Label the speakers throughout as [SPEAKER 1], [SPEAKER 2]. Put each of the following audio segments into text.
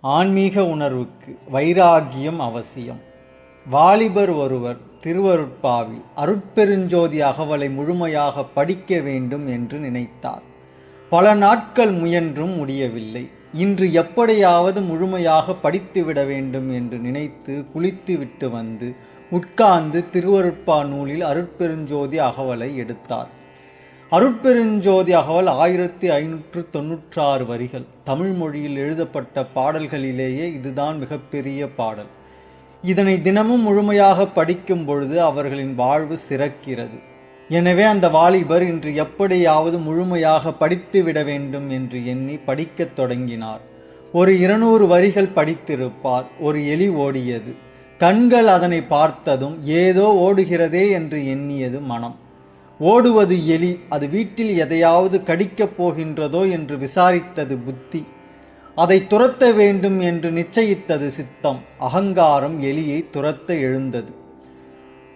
[SPEAKER 1] ஆன்மீக உணர்வுக்கு வைராகியம் அவசியம். வாலிபர் ஒருவர் திருவருட்பாவில் அருட்பெருஞ்சோதி அகவலை முழுமையாக படிக்க வேண்டும் என்று நினைத்தார். பல நாட்கள் முயன்றும் முடியவில்லை. இன்று எப்படியாவது முழுமையாக படித்துவிட வேண்டும் என்று நினைத்து குளித்துவிட்டு வந்து உட்கார்ந்து திருவருட்பா நூலில் அருட்பெருஞ்சோதி அகவலை எடுத்தார். அருட்பெருஞ்சோதி அகவல் ஆயிரத்தி ஐநூற்று தொன்னூற்றாறு வரிகள். தமிழ் மொழியில் எழுதப்பட்ட பாடல்களிலேயே இதுதான் மிகப்பெரிய பாடல். இதனை தினமும் முழுமையாக படிக்கும் பொழுது அவர்களின் வாழ்வு சிறக்கிறது. எனவே அந்த வாலிபர் இன்று எப்படியாவது முழுமையாக படித்து விட வேண்டும் என்று எண்ணி படிக்கத் தொடங்கினார். ஒரு இருநூறு வரிகள் படித்திருப்பார். ஒரு எலி ஓடியது. கண்கள் அதனை பார்த்ததும் ஏதோ ஓடுகிறதே என்று எண்ணியது மனம். ஓடுவது எலி அது வீட்டில் எதையாவது கடிக்கப் போகின்றதோ என்று விசாரித்தது புத்தி. அதை துரத்த வேண்டும் என்று நிச்சயித்தது சித்தம். அகங்காரம் எலியை துரத்த எழுந்தது.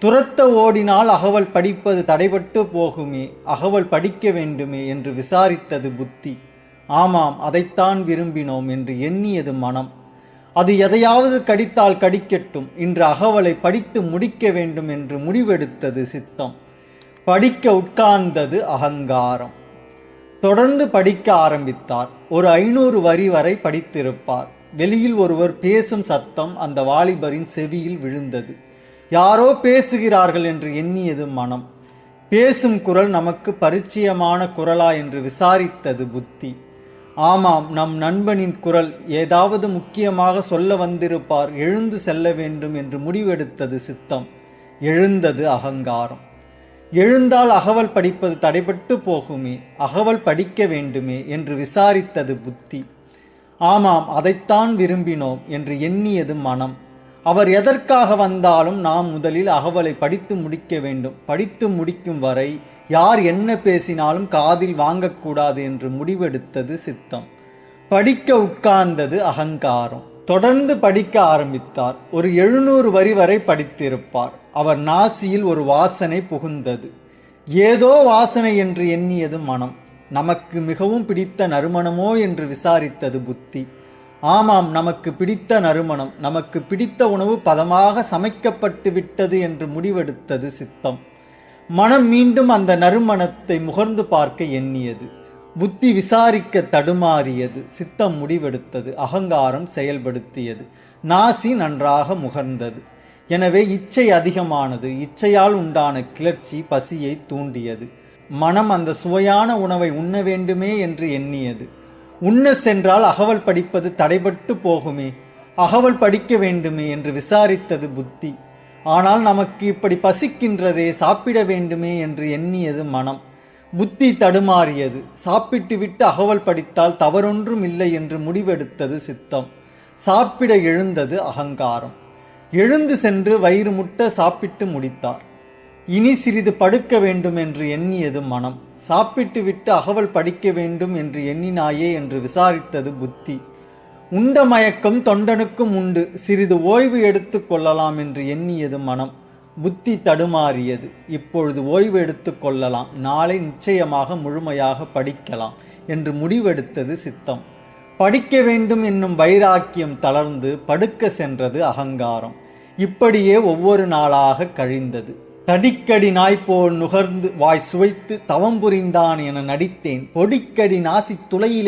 [SPEAKER 1] துரத்த ஓடினால் அகவல் படிப்பது தடைபட்டு போகுமே அகவல் படிக்க வேண்டுமே என்று விசாரித்தது புத்தி. ஆமாம் அதைத்தான் விரும்பினோம் என்று எண்ணியது மனம். அது எதையாவது கடித்தால் கடிக்கட்டும் இன்று அகவலை படித்து முடிக்க வேண்டும் என்று முடிவெடுத்தது சித்தம். படிக்க உட்கார்ந்தது அகங்காரம். தொடர்ந்து படிக்க ஆரம்பித்தார். ஒரு ஐநூறு வரி வரை படித்திருப்பார். வெளியில் ஒருவர் பேசும் சத்தம் அந்த வாலிபரின் செவியில் விழுந்தது. யாரோ பேசுகிறார்கள் என்று எண்ணியது மனம். பேசும் குரல் நமக்கு பரிச்சயமான குரலா என்று விசாரித்தது புத்தி. ஆமாம் நம் நண்பனின் குரல். ஏதாவது முக்கியமாக சொல்ல வந்திருப்பார். எழுந்து செல்ல வேண்டும் என்று முடிவெடுத்தது சித்தம். எழுந்தது அகங்காரம். எழுந்தால் அகவல் படிப்பது தடைபட்டு போகுமே அகவல் படிக்க வேண்டுமே என்று விசாரித்தது புத்தி. ஆமாம் அதைத்தான் விரும்பினோம் என்று எண்ணியது மனம். அவர் எதற்காக வந்தாலும் நாம் முதலில் அகவலை படித்து முடிக்க வேண்டும். படித்து முடிக்கும் வரை யார் என்ன பேசினாலும் காதில் வாங்கக்கூடாது என்று முடிவெடுத்தது சித்தம். படிக்க உட்கார்ந்தது அகங்காரம். தொடர்ந்து படிக்க ஆரம்பித்தார். ஒரு எழுநூறு வரி வரை படித்திருப்பார். அவர் நாசியில் ஒரு வாசனை புகுந்தது. ஏதோ வாசனை என்று எண்ணியது மனம். நமக்கு மிகவும் பிடித்த நறுமணமோ என்று விசாரித்தது புத்தி. ஆமாம் நமக்கு பிடித்த நறுமணம். நமக்கு பிடித்த உணவு பதமாக சமைக்கப்பட்டு விட்டது என்று முடிவெடுத்தது சித்தம். மனம் மீண்டும் அந்த நறுமணத்தை முகர்ந்து பார்க்க எண்ணியது. புத்தி விசாரிக்க தடுமாறியது சித்தம் முடிவெடுத்தது அகங்காரம் செயல்படுத்தியது நாசி நன்றாக முகர்ந்தது. எனவே இச்சை அதிகமானது இச்சையால் உண்டான கிளர்ச்சி பசியை தூண்டியது. மனம் அந்த சுவையான உணவை உண்ண வேண்டுமே என்று எண்ணியது. உண்ண சென்றால் அகவல் படிப்பது தடைபட்டு போகுமே அகவல் படிக்க வேண்டுமே என்று விசாரித்தது புத்தி. ஆனால் நமக்கு இப்படி பசிக்கின்றதே சாப்பிட வேண்டுமே என்று எண்ணியது மனம். புத்தி தடுமாறியது. சாப்பிட்டுவிட்டு அகவல் படித்தால் தவறொன்றும் இல்லை என்று முடிவெடுத்தது சித்தம். சாப்பிட எழுந்தது அகங்காரம். எழுந்து சென்று வயிறு முட்ட சாப்பிட்டு முடித்தார். இனி சிறிது படுக்க வேண்டும் என்று எண்ணியது மனம். சாப்பிட்டு விட்டு அகவல் படிக்க வேண்டும் என்று எண்ணினாயே என்று விசாரித்தது புத்தி. உண்ட மயக்கம் தொண்டனுக்கும் உண்டு. சிறிது ஓய்வு எடுத்துக் கொள்ளலாம் என்று எண்ணியது மனம். புத்தி தடுமாறியது. இப்பொழுது ஓய்வு எடுத்து கொள்ளலாம். நாளை நிச்சயமாக முழுமையாக படிக்கலாம் என்று முடிவெடுத்தது சித்தம். படிக்க வேண்டும் என்னும் வைராக்கியம் தளர்ந்து படுக்க சென்றது அகங்காரம். இப்படியே ஒவ்வொரு நாளாக கழிந்தது. தடிக்கடி நாய்போல் நுகர்ந்து வாய் சுவைத்து தவம் புரிந்தான் என நடித்தேன். பொடிக்கடி நாசி துளையிலே